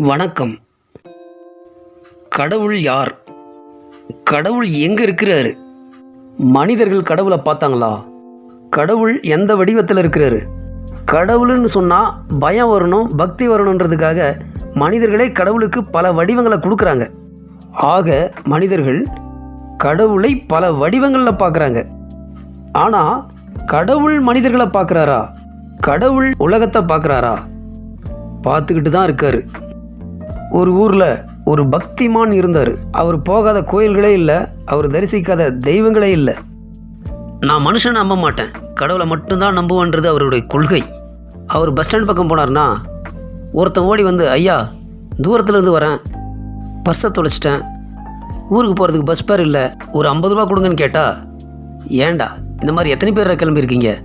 வணக்கம். கடவுள் யார்? கடவுள் எங்கே இருக்கிறாரு? மனிதர்கள் கடவுளை பார்த்தாங்களா? கடவுள் எந்த வடிவத்தில் இருக்கிறாரு? கடவுள்னு சொன்னால் பயம் வரணும் பக்தி வரணுன்றதுக்காக மனிதர்களே கடவுளுக்கு பல வடிவங்களை கொடுக்குறாங்க. ஆக மனிதர்கள் கடவுளை பல வடிவங்களில் பார்க்குறாங்க. ஆனால் கடவுள் மனிதர்களை பார்க்குறாரா? கடவுள் உலகத்தை பார்க்குறாரா? பார்த்துக்கிட்டு தான் இருக்காரு. ஒரு ஊரில் ஒரு பக்திமான் இருந்தார். அவர் போகாத கோயில்களே இல்லை அவர் தரிசிக்காத தெய்வங்களே இல்லை. நான் மனுஷனை நம்ப மாட்டேன். கடவுளை மட்டும்தான் நம்புவேன்றது அவருடைய கொள்கை. அவர் பஸ் ஸ்டாண்ட் பக்கம் போனார்னா ஒருத்தன் ஓடி வந்து ஐயா தூரத்துலேருந்து வரேன். பர்ஸை தொலைச்சிட்டேன். ஊருக்கு போகிறதுக்கு பஸ் பேர் இல்லை. ஒரு ஐம்பது ரூபா கொடுங்கன்னு கேட்டா ஏண்டா இந்த மாதிரி எத்தனை பேர் கிளம்பியிருக்கீங்க?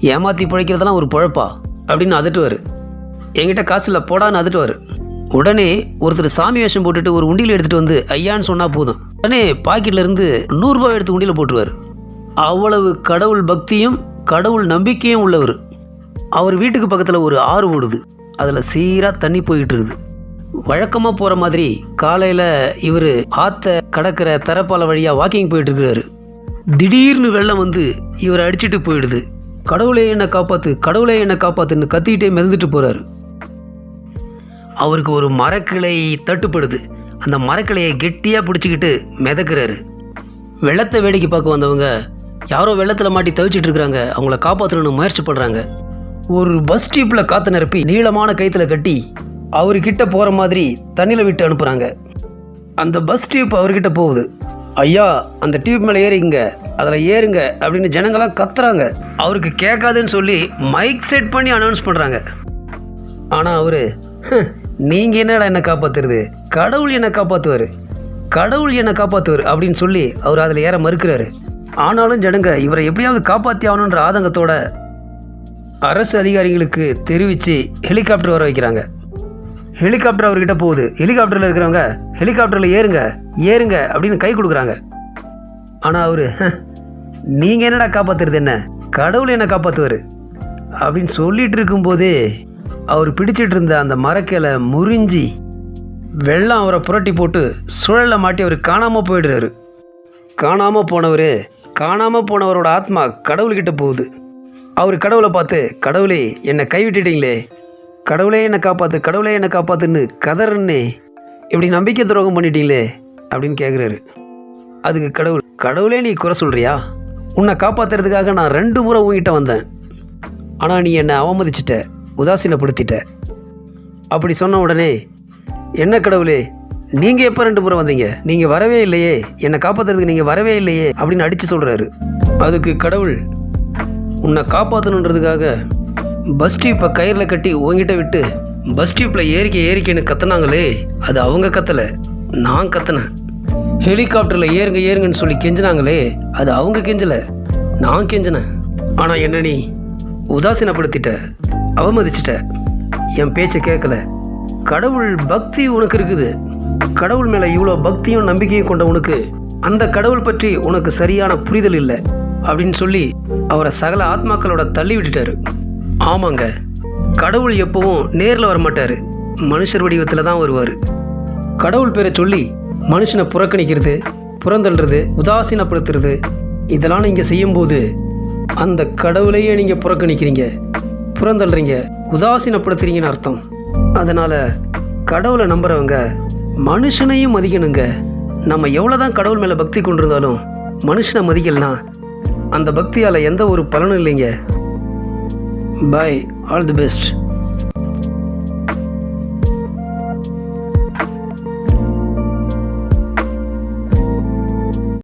ஏமாற்றி பிழைக்கிறதெல்லாம் ஒரு பொழப்பா? அப்படின்னு அதட்டுவார். என்கிட்ட காசு இல்லை போடான்னு அதட்டுவார். உடனே ஒருத்தர் சாமி வேஷம் போட்டுட்டு ஒரு உண்டியில் எடுத்துகிட்டு வந்து ஐயான்னு சொன்னால் போதும். உடனே பாக்கெட்ல இருந்து நூறுரூபா எடுத்து உண்டியில் போட்டுருவார். அவ்வளவு கடவுள் பக்தியும் கடவுள் நம்பிக்கையும் உள்ளவர். அவர் வீட்டுக்கு பக்கத்தில் ஒரு ஆறு ஓடுது. அதில் சீராக தண்ணி போயிட்டு இருக்குது. வழக்கமாக போகிற மாதிரி காலையில் இவர் ஆற்ற கடக்கிற தரப்பால வழியாக வாக்கிங் போயிட்டு இருக்கிறாரு. திடீர்னு வெள்ளம் வந்து இவரை அடிச்சிட்டு போயிடுது. கடவுளே என்னை காப்பாற்று கடவுளே என்னை காப்பாற்றுன்னு கத்திக்கிட்டே மிதந்துட்டு போகிறாரு அவருக்கு ஒரு மரக்கிளை தட்டுப்படுது. அந்த மரக்கிளையை கெட்டியாக பிடிச்சிக்கிட்டு மிதக்கிறாரு. வெள்ளத்தை வேடிக்கை பார்க்க வந்தவங்க யாரோ வெள்ளத்தில் மாட்டி தவிச்சிட்டு இருக்கிறாங்க அவங்கள காப்பாற்றணும்னு முயற்சி பண்ணுறாங்க ஒரு பஸ் டியூப்பில் காற்று நிரப்பி நீளமான கயிற்றுல கட்டி அவர்கிட்ட போகிற மாதிரி தண்ணியில் விட்டு அனுப்புகிறாங்க அந்த பஸ் டியூப் அவர்கிட்ட போகுது. ஐயா அந்த டியூப் மேலே ஏறிங்க. அதில் ஏறுங்க அப்படின்னு ஜனங்களாம் கத்துறாங்க. அவருக்கு கேட்காதுன்னு சொல்லி மைக் செட் பண்ணி அனௌன்ஸ் பண்ணுறாங்க ஆனால் அவர் நீங்கள் என்னடா என்னை காப்பாற்றுறது கடவுள் என்னை காப்பாற்றுவார் கடவுள் என்னை காப்பாற்றுவார் அப்படின்னு சொல்லி அவர் அதில் ஏற மறுக்கிறாரு. ஆனாலும் ஜனங்க இவரை எப்படியாவது காப்பாற்றி ஆகணுன்ற ஆதங்கத்தோட அரசு அதிகாரிகளுக்கு தெரிவித்து ஹெலிகாப்டர் வர வைக்கிறாங்க. ஹெலிகாப்டர் அவர்கிட்ட போகுது. ஹெலிகாப்டரில் இருக்கிறவங்க ஹெலிகாப்டரில் ஏறுங்க ஏறுங்க அப்படின்னு கை கொடுக்குறாங்க. ஆனால் அவர் நீங்கள் என்னடா காப்பாற்றுறது என்ன? கடவுள் என்ன காப்பாற்றுவார் அப்படின்னு சொல்லிட்டு இருக்கும்போதே அவர் பிடிச்சிட்டு இருந்த அந்த மரக்கிளை முறிஞ்சி வெள்ளம் அவரை புரட்டி போட்டு சுழலில் மாட்டி அவர் காணாமல் போயிடுறாரு. காணாமல் போனவர் காணாமல் போனவரோட ஆத்மா கடவுள்கிட்ட போகுது. அவர் கடவுளை பார்த்து கடவுளே என்னை கைவிட்டுட்டீங்களே. கடவுளே என்னை காப்பாற்று கடவுளே என்னை காப்பாற்றுன்னு கதறன்னே இப்படி நம்பிக்கை துரோகம் பண்ணிட்டீங்களே அப்படின்னு கேட்குறாரு அதுக்கு கடவுள் கடவுளே நீ குறை சொல்கிறியா உன்னை காப்பாற்றுறதுக்காக நான் ரெண்டு முறை உங்ககிட்ட வந்தேன். ஆனால் நீ என்னை அவமதிச்சிட்ட. உதாசீனப்படுத்திட்ட. அப்படி சொன்ன உடனே என்ன கடவுளே நீங்கள் எப்போ ரெண்டு முறை வந்தீங்க? நீங்கள் வரவே இல்லையே என்னை காப்பாற்றுறதுக்கு நீங்கள் வரவே இல்லையே அப்படின்னு அடித்து சொல்கிறாரு அதுக்கு கடவுள் உன்னை காப்பாற்றணுன்றதுக்காக பஸ் டியூப்பை கயிறில் கட்டி உங்ககிட்ட விட்டு பஸ் டியூப்பில் ஏறிக்க ஏறிக்கன்னு கத்துனாங்களே அது அவங்க கத்தலை நான் கத்தினேன். ஹெலிகாப்டரில் ஏறுங்க ஏறுங்கன்னு சொல்லி கெஞ்சினாங்களே அது அவங்க கெஞ்சலை நான் கெஞ்சினேன். ஆனால் என்ன நீ உதாசீனப்படுத்திட்ட. அவமதிச்சிட்ட. என் பேச்சை கேட்கல. கடவுள் பக்தி உனக்கு இருக்குது. கடவுள் மேலே இவ்வளோ பக்தியும் நம்பிக்கையும் கொண்ட உனக்கு அந்த கடவுள் பற்றி உனக்கு சரியான புரிதல் இல்லை அப்படின்னு சொல்லி அவரை சகல ஆத்மாக்களோட தள்ளி விட்டுட்டாரு. ஆமாங்க கடவுள் எப்பவும் நேரில் வரமாட்டார். மனுஷர் வடிவத்தில் தான் வருவார். கடவுள் பேரை சொல்லி மனுஷனை புறக்கணிக்கிறது புறந்தள்ளுறது உதாசீனப்படுத்துறது இதெல்லாம் நீங்கள் செய்யும்போது அந்த கடவுளையே நீங்கள் புறக்கணிக்கிறீங்க. புறந்தள்ளுறீங்க. உதாசீனப்படுத்துறீங்கன்னு அர்த்தம். அதனால் கடவுளை நம்புறவங்க மனுஷனையும் மதிக்கணுங்க. நம்ம எவ்வளோதான் கடவுள் மேலே பக்தி கொண்டிருந்தாலும் மனுஷனை மதிக்கலாம் அந்த பக்தியால் எந்த ஒரு பலனும் இல்லைங்க. Bye all the best